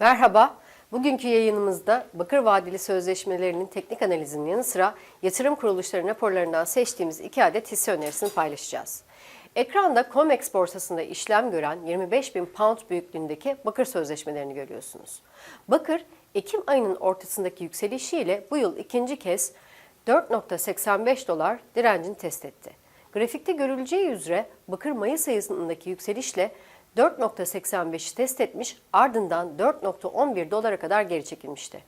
Merhaba. Bugünkü yayınımızda Bakır Vadeli Sözleşmelerinin teknik analizinin yanı sıra yatırım kuruluşları raporlarından seçtiğimiz iki adet hisse önerisini paylaşacağız. Ekranda COMEX borsasında işlem gören 25 bin pound büyüklüğündeki bakır sözleşmelerini görüyorsunuz. Bakır, Ekim ayının ortasındaki yükselişiyle bu yıl ikinci kez 4.85 dolar direncini test etti. Grafikte görüleceği üzere bakır Mayıs ayındaki yükselişle 4.85'i test etmiş ardından 4.11 dolara kadar geri çekilmişti.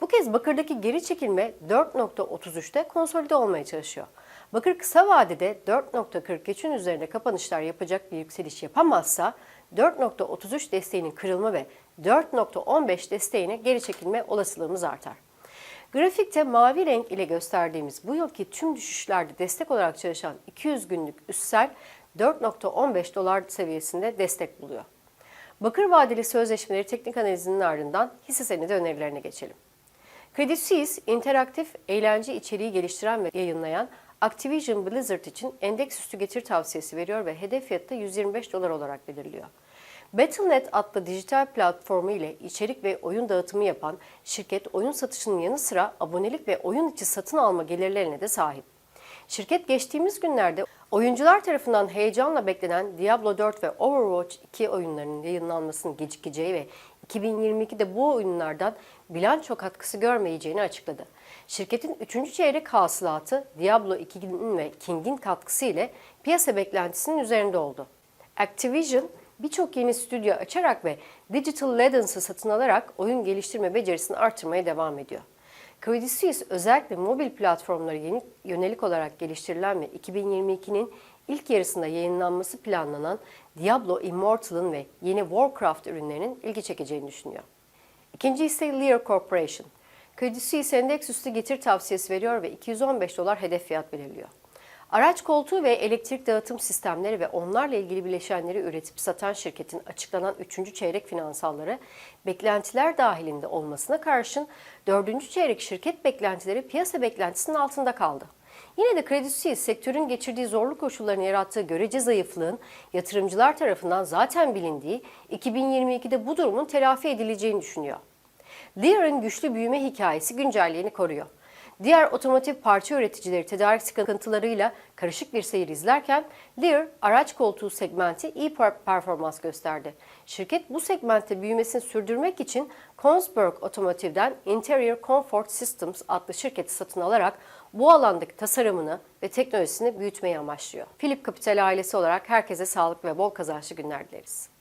Bu kez bakırdaki geri çekilme 4.33'te konsolide olmaya çalışıyor. Bakır kısa vadede 4.43'ün üzerinde kapanışlar yapacak bir yükseliş yapamazsa 4.33 desteğinin kırılma ve 4.15 desteğine geri çekilme olasılığımız artar. Grafikte mavi renk ile gösterdiğimiz bu yılki tüm düşüşlerde destek olarak çalışan 200 günlük üssel 4.15 dolar seviyesinde destek buluyor. Bakır vadeli sözleşmeleri teknik analizinin ardından hisse senedi önerilerine geçelim. Credit Suisse, interaktif eğlence içeriği geliştiren ve yayınlayan Activision Blizzard için endeks üstü getir tavsiyesi veriyor ve hedef fiyatı da 125 dolar olarak belirliyor. Battle.net adlı dijital platformu ile içerik ve oyun dağıtımı yapan şirket oyun satışının yanı sıra abonelik ve oyun içi satın alma gelirlerine de sahip. Şirket geçtiğimiz günlerde oyuncular tarafından heyecanla beklenen Diablo 4 ve Overwatch 2 oyunlarının yayınlanmasının gecikeceği ve 2022'de bu oyunlardan bilanço katkısı görmeyeceğini açıkladı. Şirketin 3. çeyrek hasılatı Diablo 2'nin ve King'in katkısı ile piyasa beklentisinin üzerinde oldu. Activision birçok yeni stüdyo açarak ve Digital Legends'ı satın alarak oyun geliştirme becerisini artırmaya devam ediyor. Credit Suisse özellikle mobil platformlara yönelik olarak geliştirilen ve 2022'nin ilk yarısında yayınlanması planlanan Diablo Immortal'ın ve yeni Warcraft ürünlerinin ilgi çekeceğini düşünüyor. İkinci ise Lear Corporation. Credit Suisse endeks üstü getir tavsiyesi veriyor ve 215 dolar hedef fiyat belirliyor. Araç koltuğu ve elektrik dağıtım sistemleri ve onlarla ilgili bileşenleri üretip satan şirketin açıklanan 3. çeyrek finansalları beklentiler dahilinde olmasına karşın 4. çeyrek şirket beklentileri piyasa beklentisinin altında kaldı. Yine de Credit Suisse sektörün geçirdiği zorluk koşullarını yarattığı görece zayıflığın yatırımcılar tarafından zaten bilindiği 2022'de bu durumun telafi edileceğini düşünüyor. Lear'ın güçlü büyüme hikayesi güncelliğini koruyor. Diğer otomotiv parça üreticileri tedarik sıkıntılarıyla karışık bir seyir izlerken Lear araç koltuğu segmenti iyi performans gösterdi. Şirket bu segmentte büyümesini sürdürmek için Kongsberg Otomotiv'den Interior Comfort Systems adlı şirketi satın alarak bu alandaki tasarımını ve teknolojisini büyütmeyi amaçlıyor. Philip Capital ailesi olarak herkese sağlık ve bol kazançlı günler dileriz.